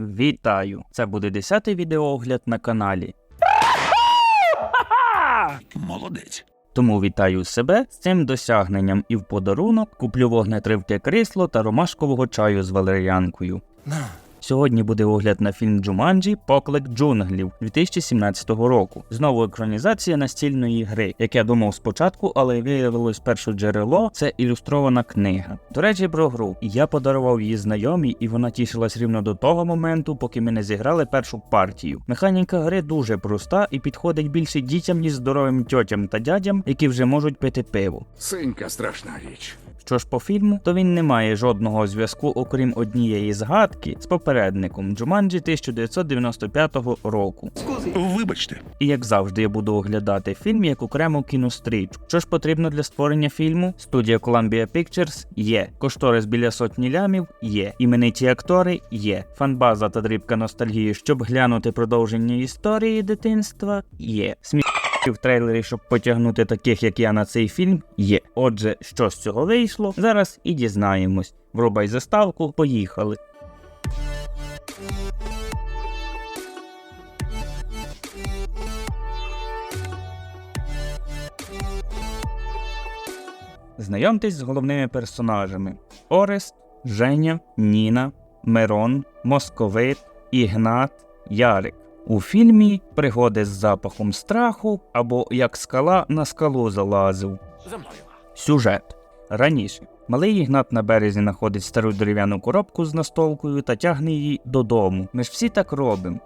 Вітаю! Це буде 10-й відеоогляд на каналі. Молодець. Тому вітаю себе з цим досягненням і в подарунок куплю вогнетривке крісло та ромашкового чаю з валеріанкою. На. Сьогодні буде огляд на фільм Джуманджі Поклик джунглів 2017 року. Знову екранізація настільної гри, як я думав спочатку, але виявилось перше джерело це ілюстрована книга. До речі, про гру. Я подарував її знайомій, і вона тішилась рівно до того моменту, поки ми не зіграли першу партію. Механіка гри дуже проста і підходить більше дітям, ніж здоровим тьотям та дядям, які вже можуть пити пиво. Синька страшна річ. Що ж по фільму, то він не має жодного зв'язку, окрім однієї згадки з попередником Джуманджі 1995 року. Вибачте. І як завжди, я буду оглядати фільм як окрему кінострічку. Що ж потрібно для створення фільму? Студія Columbia Pictures є. Кошторис біля сотні лямів є. Імениті актори є. Фанбаза та дрібка ностальгії, щоб глянути продовження історії дитинства є. Сміх в трейлері, щоб потягнути таких, як я на цей фільм, є. Отже, що з цього вийшло, зараз і дізнаємось. Врубай заставку, поїхали. Знайомтесь з головними персонажами: Орест, Женя, Ніна, Мирон, Московит, Ігнат, Ярик. У фільмі пригоди з запахом страху або як скала на скалу залазив. За мною. Сюжет. Раніше малий Ігнат на березі знаходить стару дерев'яну коробку з настолкою та тягне її додому. Ми ж всі так робимо.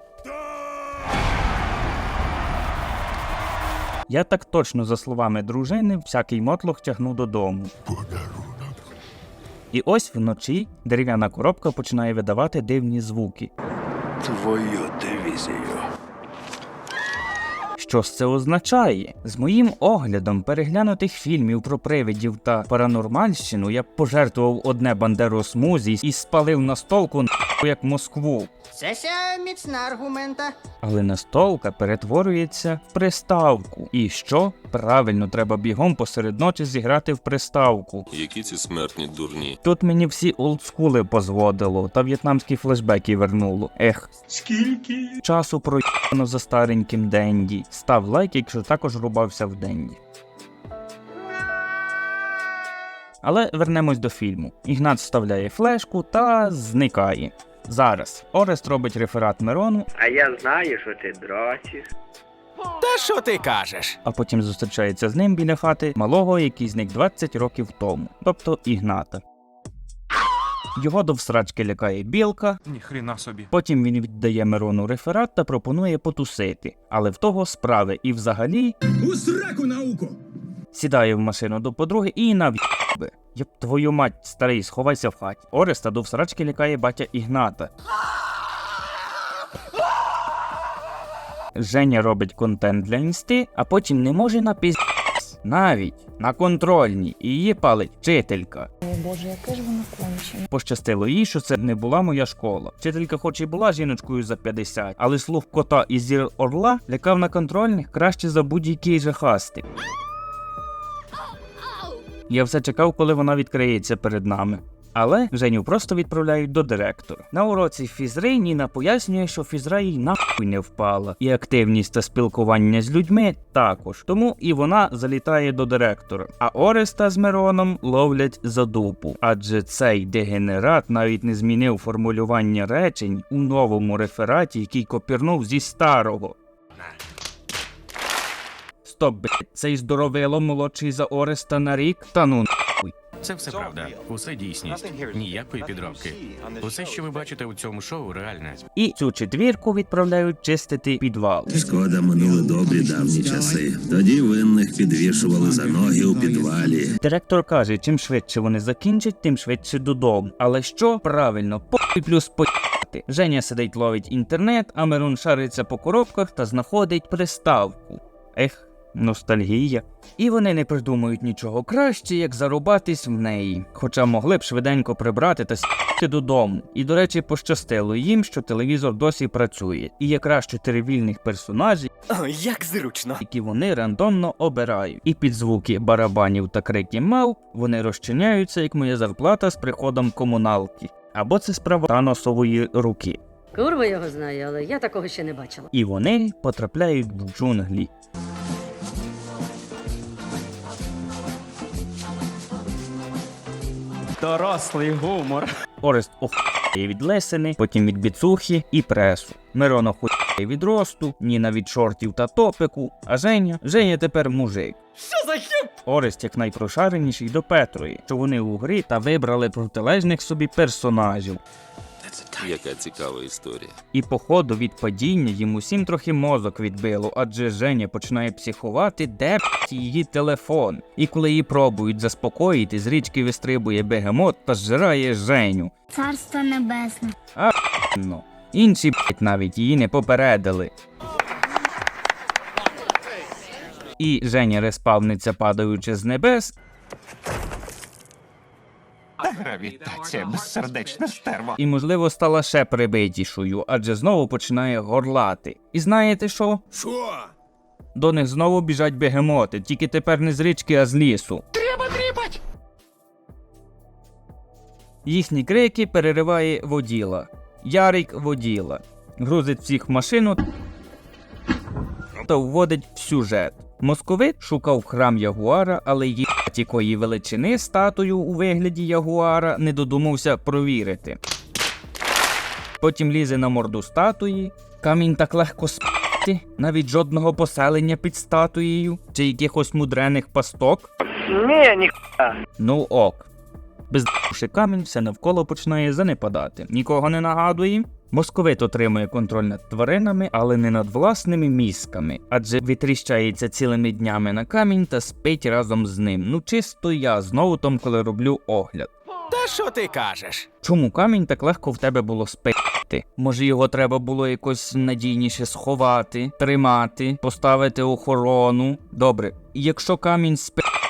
Я так точно, за словами дружини, всякий мотлох тягну додому. І ось вночі дерев'яна коробка починає видавати дивні звуки. Твою дивізію. Що ж це означає? З моїм оглядом переглянутих фільмів про привидів та паранормальщину я б пожертвував одне бандеру смузі і спалив настолку нахуй, як Москву. Це ся міцна аргумента. Але настолка перетворюється в приставку. І що? Правильно, треба бігом посеред ночі зіграти в приставку. Які ці смертні дурні? Тут мені всі олдскули позводило та в'єтнамські флешбеки вернуло. Ех, Скільки? часу проїбано за стареньким Денді. Став лайк, якщо також рубався в Денді. Але вернемось до фільму. Ігнат вставляє флешку та зникає. Зараз Орест робить реферат Мирону, А я знаю, що ти дрочиш. Та що ти кажеш? а потім зустрічається з ним біля хати малого, який зник 20 років тому, тобто Ігната. Його до всрачки лякає білка, Ніхрена собі. потім він віддає Мирону реферат та пропонує потусити, але в того справи і взагалі У сраку науку! сідає в машину до подруги і нав'єбе. Єб твою мать, старий, сховайся в хаті. Ореста до всрачки лякає батя Ігната. Женя робить контент для інсти, а потім не може напіз... Навіть на контрольній і її палить вчителька. О Боже, яке ж воно кончене. Пощастило їй, що це не була моя школа. Вчителька, хоч і була жіночкою за 50, але слух кота і зір орла лякав на контрольних краще за будь-який жахастик. Я все чекав, коли вона відкриється перед нами. Але Женю просто відправляють до директора. На уроці фізри Ніна пояснює, що фізра їй нахуй не впала, і активність та спілкування з людьми також. Тому і вона залітає до директора. А Ореста з Мироном ловлять за дупу. Адже цей дегенерат навіть не змінив формулювання речень у новому рефераті, який копірнув зі старого. Стоп, блядь, цей здоровило молодший за Ореста на рік? Та ну Це все правда. Усе дійсність. Ніякої підробки. Усе, що ви бачите у цьому шоу, реальне. І цю четвірку відправляють чистити підвал. Шкода минули добрі давні часи. Тоді винних підвішували за ноги у підвалі. Директор каже, чим швидше вони закінчать, тим швидше додому. Але що правильно, похуй плюс поїхати. Женя сидить ловить інтернет, а Мирон шариться по коробках та знаходить приставку. Ех, ностальгія. І вони не придумують нічого краще, як зарубатись в неї. Хоча могли б швиденько прибрати та сіти додому. І, до речі, пощастило їм, що телевізор досі працює. І якраз чотири вільних персонажі О, як зручно. які вони рандомно обирають. І під звуки барабанів та крики мав вони розчиняються, як моя зарплата з приходом комуналки. Або це справа Таносової руки. Курва його знає, але я такого ще не бачила. І вони потрапляють в джунглі. Дорослий гумор. Орест охує від лесени, потім від біцухи і пресу. Мирон охує від росту, Ніна від шортів та топику, а Женя Женя тепер мужик. Що за хіп? Орест як найпрошареніший до Петрої, що вони у грі та вибрали протилежних собі персонажів. Яка цікава історія. І по ходу від падіння їм усім трохи мозок відбило, адже Женя починає психувати, де її телефон. І коли її пробують заспокоїти, з річки вистрибує бегемот та зжирає Женю. Царство небесне. Ну, інші б***ь, навіть її не попередили. І Женя респавниться, падаючи з небес, Гравітація, безсердечна стерва. і, можливо, стала ще прибитішою, адже знову починає горлати. І знаєте що? Що? До них знову біжать бегемоти, тільки тепер не з річки, а з лісу. Треба тріпать! Їхні крики перериває воділа. Ярик воділа. Грузить всіх в машину та вводить в сюжет. Московит шукав храм Ягуара, але їбать якої величини статую у вигляді Ягуара не додумався провірити. Потім лізе на морду статуї. Камінь так легко спати, навіть жодного поселення під статуєю чи якихось мудрених пасток. Ні, ні. Ну ок. Бездуший камінь все навколо починає занепадати. Нікого не нагадує. Московит отримує контроль над тваринами, але не над власними мізками, адже витріщається цілими днями на камінь та спить разом з ним. Ну чисто я знову там, коли роблю огляд. Та що ти кажеш? Чому камінь так легко в тебе було спити? Може його треба було якось надійніше сховати, тримати, поставити охорону. Добре, якщо камінь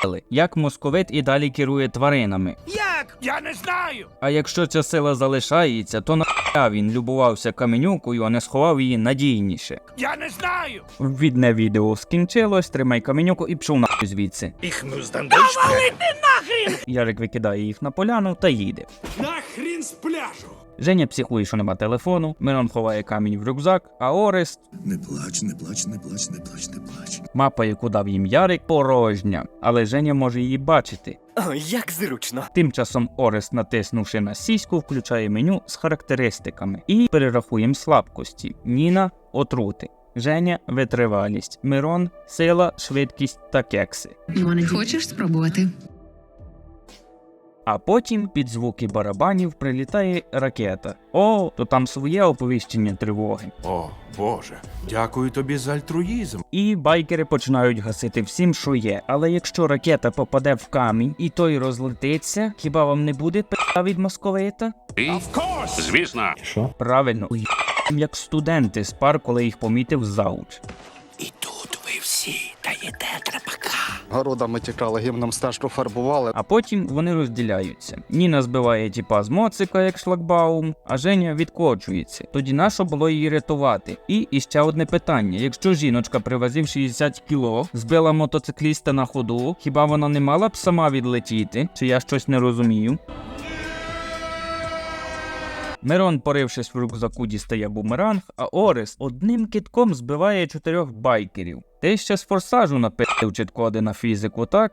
спили, як московит і далі керує тваринами? Як? Я не знаю. А якщо ця сила залишається, то на він любувався каменюкою, а не сховав її надійніше. Я не знаю. Відне відео скінчилось, тримай каменюку і пшов нахуй звідси. Їх ну здандечка. Ярик викидає їх на поляну та їде. Нахрін з пляжу. Женя психує, що нема телефону, Мирон ховає камінь в рюкзак, а Орест Не плач, не плач, не плач, не плач, не плач. Мапа, яку дав їм Ярик, порожня, але Женя може її бачити. О, як зручно. Тим часом Орест, натиснувши на сіську, включає меню з характеристиками і перерахуємо слабкості: Ніна отрути, Женя витривалість, Мирон сила, швидкість та кекси. Хочеш спробувати? А потім під звуки барабанів прилітає ракета. О, то там своє оповіщення тривоги. О, Боже, дякую тобі за альтруїзм. І байкери починають гасити всім, що є. Але якщо ракета попаде в камінь і той розлетиться, хіба вам не буде пи***а від московита? Звісно. Правильно, уй***, як студенти з пар, коли їх помітив зауч. І тут ви всі даєте трапака. Городами тікали, гімном стежку фарбували. А потім вони розділяються. Ніна збиває тіпа з моцика, як шлагбаум, а Женя відкочується. Тоді нащо було її рятувати? І іще одне питання: якщо жіночка привозив 60 кіло, збила мотоцикліста на ходу, хіба вона не мала б сама відлетіти? Чи я щось не розумію? Мирон, порившись в рюкзаку, дістає бумеранг, а Орис одним китком збиває чотирьох байкерів. Ти ще з форсажу напитив чіткоди на фізику, так?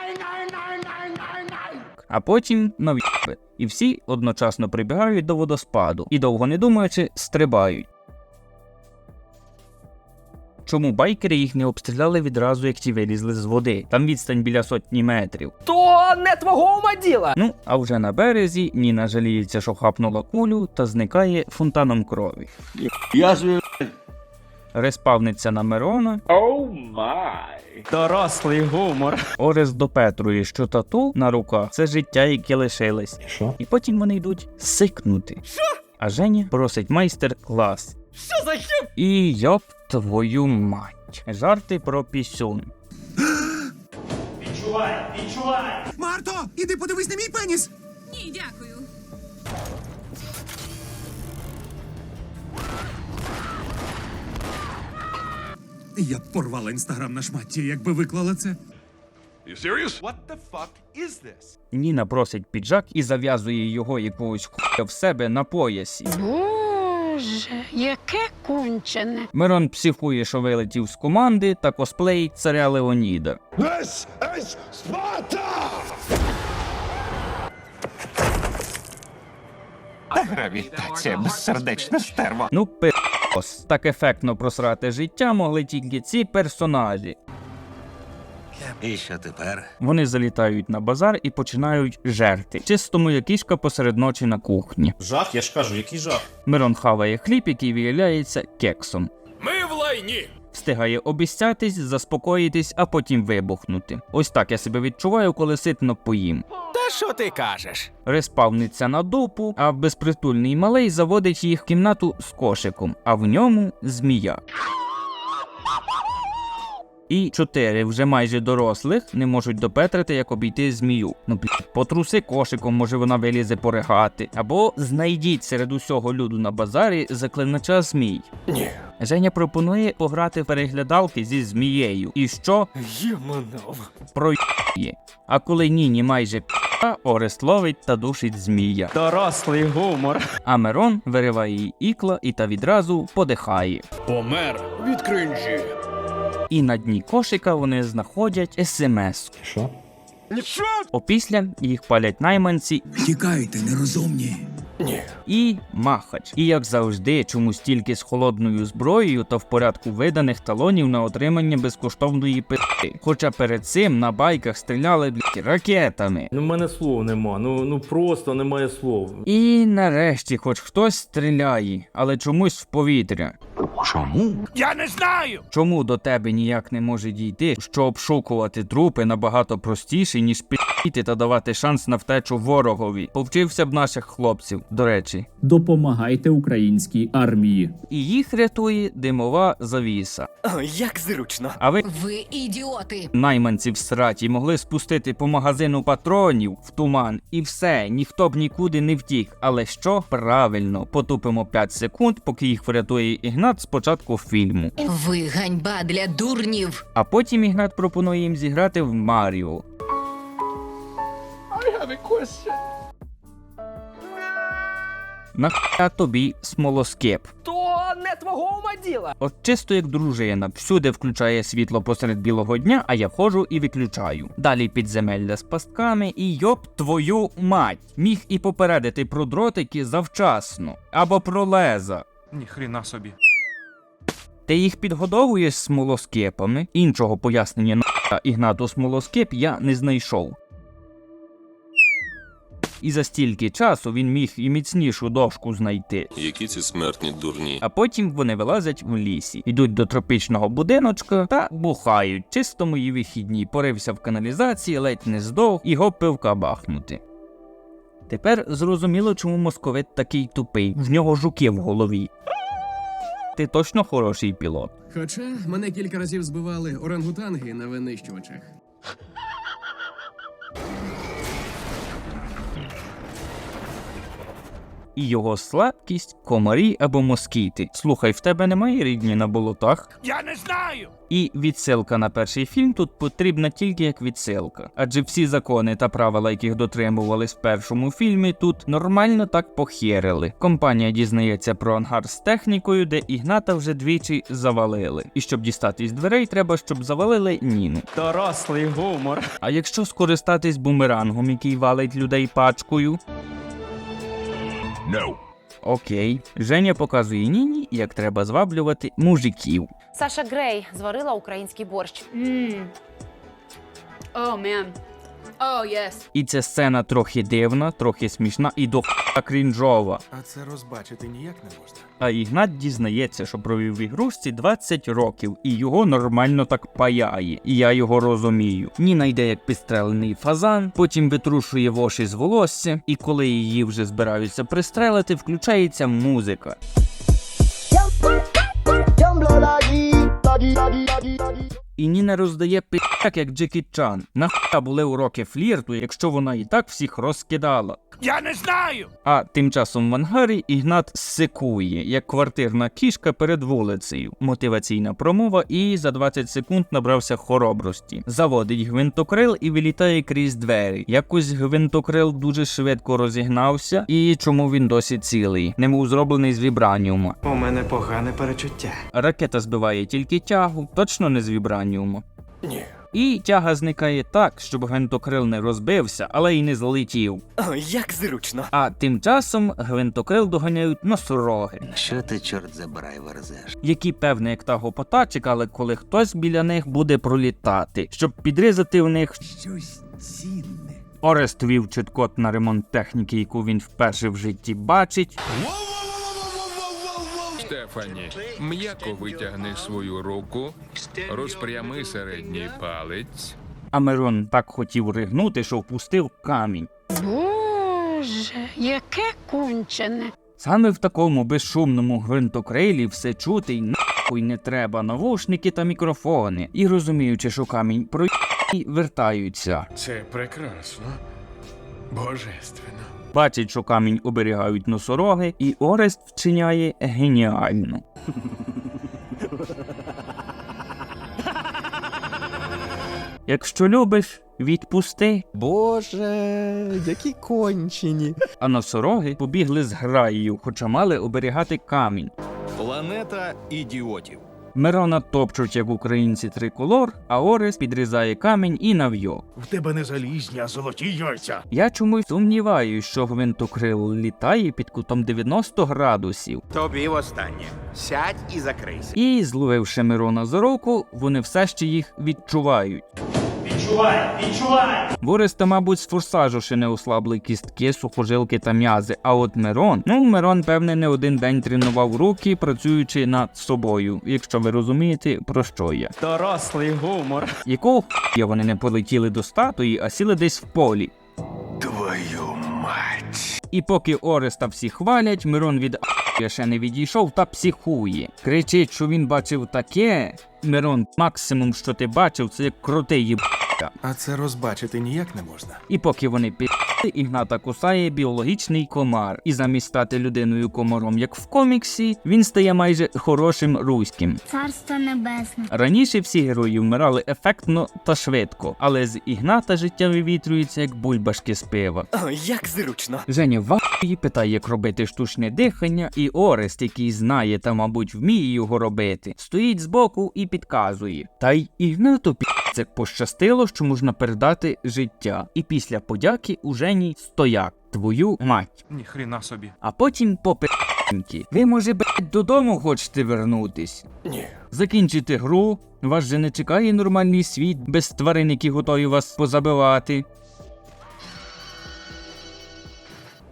А потім в'єби. І всі одночасно прибігають до водоспаду і довго не думаючи, стрибають. Чому байкери їх не обстріляли відразу, як ті вилізли з води? Там відстань біля сотні метрів. То не твого ума діла. Ну, а вже на березі Ніна жаліється, що хапнула кулю та зникає фонтаном крові. Я Респавниться на Мирона, Оу май. Дорослий гумор. Орес допетрує, що тату на руках це життя, яке лишилось. Що? І потім вони йдуть сикнути. Що? А Женя просить майстер-клас. Що за хіп? І йоп твою мать. Жарти про пісюн. Марто, іди подивись на мій пеніс. Ні, дякую. Я б порвала інстаграм на шматті, якби виклала це. You serious? What the fuck is this? Ніна просить піджак і зав'язує його якогось хуя в себе на поясі. Боже, яке кончене. Мирон психує, що вилетів з команди та косплеїть царя Леоніда. Гравітація, безсердечне стерво. Ну, пи***ос. Так ефектно просрати життя могли тільки ці персонажі. І що тепер? Вони залітають на базар і починають жерти. Чисто моя кішка посеред ночі на кухні. Жах, я ж кажу, який жах. Мирон хаває хліб, який виявляється кексом. Ми в лайні! Встигає обіцятись, заспокоїтись, а потім вибухнути. Ось так я себе відчуваю, коли ситно поїм. Та що ти кажеш? Респавниться на дупу, а безпритульний малий заводить їх в кімнату з кошиком, а в ньому змія. І чотири вже майже дорослих не можуть допетрити, як обійти змію. Ну потруси кошиком, може вона вилізе поригати. Або знайдіть серед усього люду на базарі заклинача змій. Ні. Женя пропонує пограти в переглядалки зі змією. І що? Юманов. Проє. А коли Ніні майже п***а, Орест ловить та душить змія. Дорослий гумор. А Мирон вириває їй ікла і та відразу подихає. Помер від кринжі. І на дні кошика вони знаходять смс. Що? Опісля їх палять найманці Тікайте, нерозумні. Ні. і махач. І як завжди, чомусь тільки з холодною зброєю та в порядку виданих талонів на отримання безкоштовної пи***и. Хоча перед цим на байках стріляли блядь, ракетами. Ну, в мене слов нема. Ну, ну просто немає слов. І нарешті хоч хтось стріляє, але чомусь в повітря. Я не знаю! Чому до тебе ніяк не може дійти, що обшукувати трупи набагато простіше, ніж піти та давати шанс на втечу ворогові? Повчився б наших хлопців, до речі. Допомагайте українській армії. І їх рятує димова завіса. О, як зручно. А ви Ви ідіоти. найманці в сраті могли спустити по магазину патронів в туман, і все, ніхто б нікуди не втік. Але що правильно, потупимо 5 секунд, поки їх врятує Ігнат спочатку фільму. Ви ганьба для дурнів. А потім Ігнат пропонує їм зіграти в Маріо. Нахуя тобі смолоскип? То не твого ума діла. От чисто як дружина, всюди включає світло посеред білого дня, а я ходжу і виключаю. Далі підземелля з пастками і йоп твою мать. Міг і попередити про дротики завчасно. Або про леза. Ніхрена собі. Ти їх підгодовуєш смолоскипами. Іншого пояснення на Ігнату смолоскип я не знайшов. І за стільки часу він міг і міцнішу дошку знайти. Які ці смертні дурні. А потім вони вилазять в лісі, йдуть до тропічного будиночка та бухають. Чисто мої вихідні. Порився в каналізації, ледь не здох гоп пивка бахнути. Тепер зрозуміло, чому московит такий тупий. В нього жуки в голові. Ти точно хороший пілот. Хоча мене кілька разів збивали орангутанги на винищувачах. І його слабкість, комарі або москіти. Слухай, в тебе немає рідні на болотах? Я не знаю! І відсилка на перший фільм тут потрібна тільки як відсилка, адже всі закони та правила, яких дотримувались в першому фільмі, тут нормально так похерили. Компанія дізнається про ангар з технікою, де Ігната вже двічі завалили. І щоб дістатись дверей, треба, щоб завалили Ніну. Дорослий гумор. А якщо скористатись бумерангом, який валить людей пачкою? No. Окей, Женя показує Ніні, як треба зваблювати мужиків. Саша Грей зварила український борщ. О, мен. О, єс. І ця сцена трохи дивна, трохи смішна і до х**а крінжова. А це розбачити ніяк не можна. А Ігнат дізнається, що провів в ігрушці 20 років, і його нормально так паяє. І я його розумію. Ніна йде як підстрелений фазан, потім витрушує воші з волосся, і коли її вже збираються пристрелити, включається музика. І Ніна роздає пи***як як Джекі Чан. Нахуя були уроки флірту, якщо вона і так всіх розкидала. Я не знаю! А тим часом в ангарі Ігнат сикує, як квартирна кішка перед вулицею. Мотиваційна промова і за 20 секунд набрався хоробрості. Заводить гвинтокрил і вилітає крізь двері. Якось гвинтокрил дуже швидко розігнався, і чому він досі цілий, немов зроблений з вібраніума. У мене погане перечуття. Ракета збиває тільки тягу, точно не з вібраніуму. Ні. І тяга зникає так, щоб гвинтокрил не розбився, але й не злетів. О, як зручно. А тим часом гвинтокрил доганяють носороги, Що ти, чорт забирай, верзеш? які певне як та гопота чекали, коли хтось біля них буде пролітати, щоб підрізати в них. Щось цінне. Орест вів чіткот на ремонт техніки, яку він вперше в житті бачить. Стефані, м'яко витягни свою руку, розпрями середній палець. А Мирон так хотів ригнути, що впустив камінь. Боже, яке кончене. Саме в такому безшумному гвинтокрилі все чути й нахуй не треба навушники та мікрофони. І розуміючи, що камінь про вертаються. Це прекрасно. Божественно. Бачить, що камінь оберігають носороги, і Орест вчиняє геніально. Якщо любиш, відпусти. Боже, які кончені. А носороги побігли з граєю, хоча мали оберігати камінь. Планета ідіотів. Мирона топчуть, як українці триколор, а Орес підрізає камінь і нав'йо. В тебе не залізні, а золоті яйця. Я чомусь сумніваюсь, що гвинтокрил літає під кутом 90 градусів. Тобі востаннє. Сядь і закрийся. І, зловивши Мирона за руку, вони все ще їх відчувають. Відчувай, відчувай! В Ореста, мабуть, з форсажу ще не ослабли кістки, сухожилки та м'язи. А от Мирон, ну Мирон, певне, не один день тренував руки, працюючи над собою, якщо ви розумієте, про що я. Дорослий гумор. Якого хуя вони не полетіли до статуї, а сіли десь в полі. Твою мать. І поки Ореста всі хвалять, Мирон від а**я ще не відійшов та психує. Кричить, що він бачив таке. Мирон, максимум, що ти бачив, це як крутий їб. А це розбачити ніяк не можна. І поки вони пі***ли, Ігната кусає біологічний комар. І замість стати людиною комаром, як в коміксі, він стає майже хорошим руським. Царство небесне. Раніше всі герої вмирали ефектно та швидко, але з Ігната життя вивітрюється як бульбашки з пива. О, як зручно. Женя вахує, питає, як робити штучне дихання, і Орест, який знає та, мабуть, вміє його робити, стоїть збоку і підказує. Та й Ігнату пі***цек пощастило, що можна передати життя. І після подяки у Жені стояк. Твою мать. Ніхрена собі. А потім по пи***ньки. Ви, може, блядь, додому хочете вернутись? Ні. Закінчити гру. Вас же не чекає нормальний світ без тварин, які готові вас позабивати.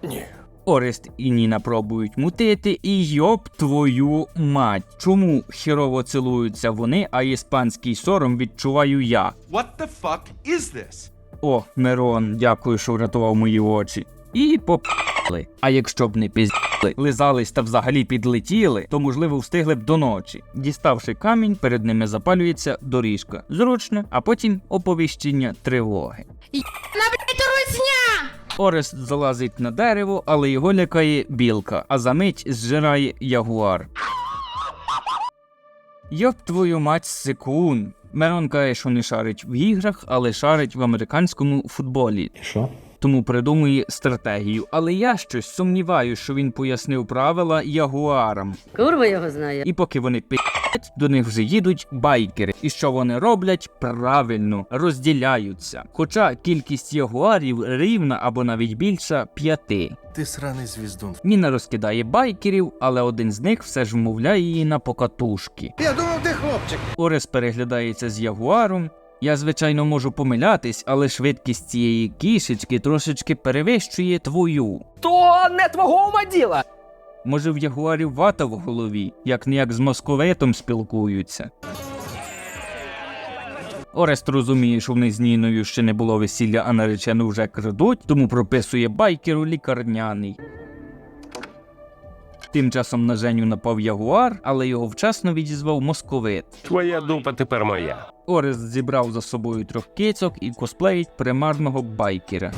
Ні. Орест і Ніна пробують мутити, і йоп твою мать. Чому хірово цілуються вони, а іспанський сором відчуваю я? What the fuck is this? О, Мирон, дякую, що врятував мої очі. І попали. А якщо б не пізділи, лизались та взагалі підлетіли, то можливо встигли б до ночі. Діставши камінь, перед ними запалюється доріжка. Зручно, а потім оповіщення тривоги. Орест залазить на дерево, але його лякає білка, а за мить зжирає ягуар. Йоп твою мать секун. Мерон каже, що не шарить в іграх, але шарить в американському футболі. Що? Тому придумує стратегію. Але я щось сумніваюся, що він пояснив правила ягуарам. Курва його знає. І поки вони пи***ять, до них вже їдуть байкери. І що вони роблять? Правильно розділяються. Хоча кількість ягуарів рівна або навіть більша п'яти. Ти сраний звіздун. Ніна розкидає байкерів, але один з них все ж вмовляє її на покатушки. Я думав, ти хлопчик. Орес переглядається з ягуаром. Я, звичайно, можу помилятись, але швидкість цієї кішечки трошечки перевищує твою. То не твого ума діла. Може, в ягуарів вата в голові, як не як з московитом спілкуються. Орест розуміє, що в них з Ніною ще не було весілля, а наречену вже крадуть, тому прописує байкеру лікарняний. Тим часом на Женю напав ягуар, але його вчасно відізвав московит. Твоя дупа тепер моя. Орест зібрав за собою трьох кицьок і косплеїть примарного байкера.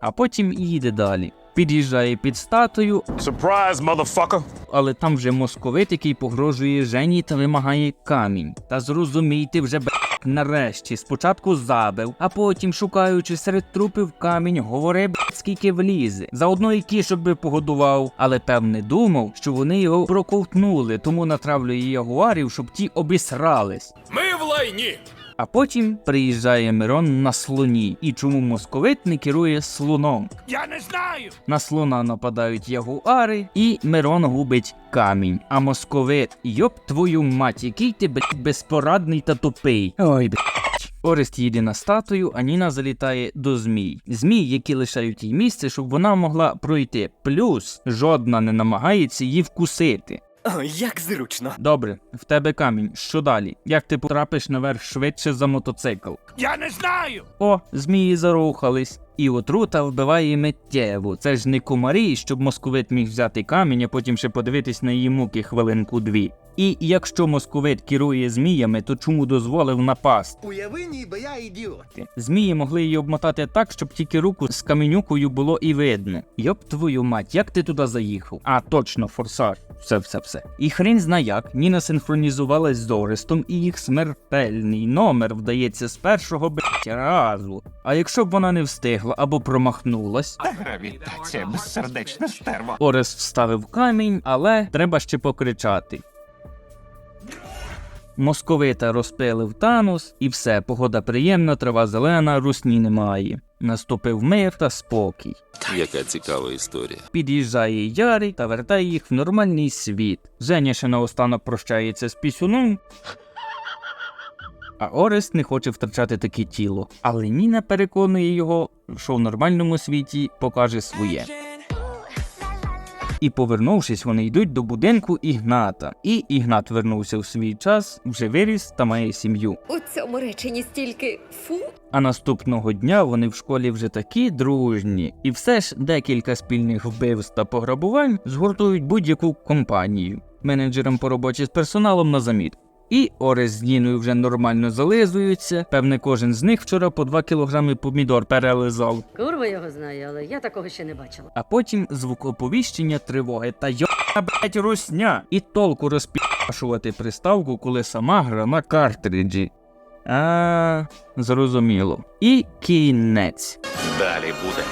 А потім їде далі. Під'їжджає під статую, Surprise, motherfucker! але там вже московит, який погрожує Жені та вимагає камінь. Та зрозумійте вже б**, нарешті спочатку забив, а потім, шукаючи серед трупів камінь, говорив, скільки влізе. Заодно і кішок би погодував, але певне думав, що вони його проковтнули, тому натравлює ягуарів, щоб ті обісрались. Ми в лайні! А потім приїжджає Мирон на слоні. І чому московит не керує слоном? Я не знаю! На слона нападають ягуари, і Мирон губить камінь. А московит, йоп твою мать, який ти блядь, безпорадний та тупий. Ой, блядь. Орест їде на статую, а Ніна залітає до змій. Змій, які лишають їй місце, щоб вона могла пройти. Плюс жодна не намагається її вкусити. О, як зручно. Добре, в тебе камінь. Що далі? Як ти потрапиш наверх швидше за мотоцикл? Я не знаю! О, змії зарухались. І отрута вбиває миттєво. Це ж не комарі, щоб московит міг взяти камінь, а потім ще подивитись на її муки хвилинку дві. І якщо московит керує зміями, то чому дозволив напасти? Уяви, ніби я ідіот. Змії могли її обмотати так, щоб тільки руку з каменюкою було і видно. Йоп твою мать, як ти туди заїхав? А точно, форсаж. Все, все, все. І хрін зна як, Ніна синхронізувалась з Орестом, і їх смертельний номер вдається з першого блять разу. А якщо б вона не встигла або промахнулась, Гравітація, безсердечна стерва. Орест вставив камінь, але треба ще покричати. Московита розпилив Танус, і все, погода приємна, трава зелена, русні немає. Наступив мир та спокій. Яка цікава історія. Під'їжджає Ярик та вертає їх в нормальний світ. Женя ще наостанок прощається з пісюном. А Орест не хоче втрачати таке тіло. Але Ніна переконує його, що в нормальному світі покаже своє. І повернувшись, вони йдуть до будинку Ігната. І Ігнат вернувся в свій час, вже виріс та має сім'ю. У цьому реченні стільки фу. А наступного дня вони в школі вже такі дружні, і все ж декілька спільних вбивств та пограбувань згуртують будь-яку компанію. Менеджерам по роботі з персоналом на заміт. І Орес з Ніною вже нормально зализуються. Певне, кожен з них вчора по 2 кілограми помідор перелизав. Курва його знає, але я такого ще не бачила. А потім звукоповіщення тривоги та йоба, блять, русня. І толку розпішувати приставку, коли сама гра на картриджі. А, зрозуміло. І кінець. Далі буде.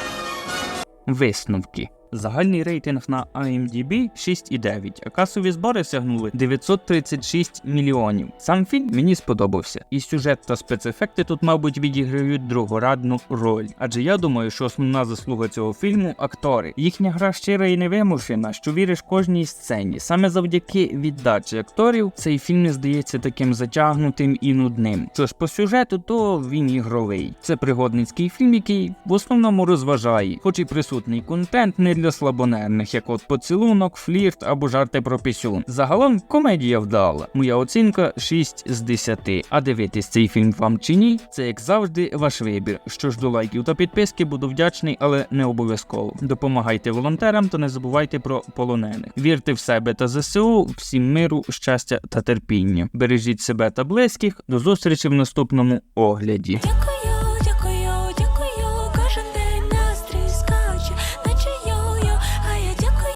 Висновки. Загальний рейтинг на IMDb 6,9, а касові збори сягнули 936 мільйонів. Сам фільм мені сподобався, і сюжет та спецефекти тут, мабуть, відіграють другорадну роль. Адже я думаю, що основна заслуга цього фільму актори. Їхня гра щира і невимушена, що віриш кожній сцені. Саме завдяки віддачі акторів цей фільм не здається таким затягнутим і нудним. Що ж по сюжету, то він ігровий. Це пригодницький фільм, який в основному розважає, хоч і присутній контент не для слабонервних, як от поцілунок, флірт або жарти про пісюн. Загалом комедія вдала. Моя оцінка 6 з 10. А дивитись цей фільм вам чи ні, це як завжди ваш вибір. Що ж до лайків та підписки, буду вдячний, але не обов'язково. Допомагайте волонтерам та не забувайте про полонених. Вірте в себе та ЗСУ, всім миру, щастя та терпіння. Бережіть себе та близьких. До зустрічі в наступному огляді.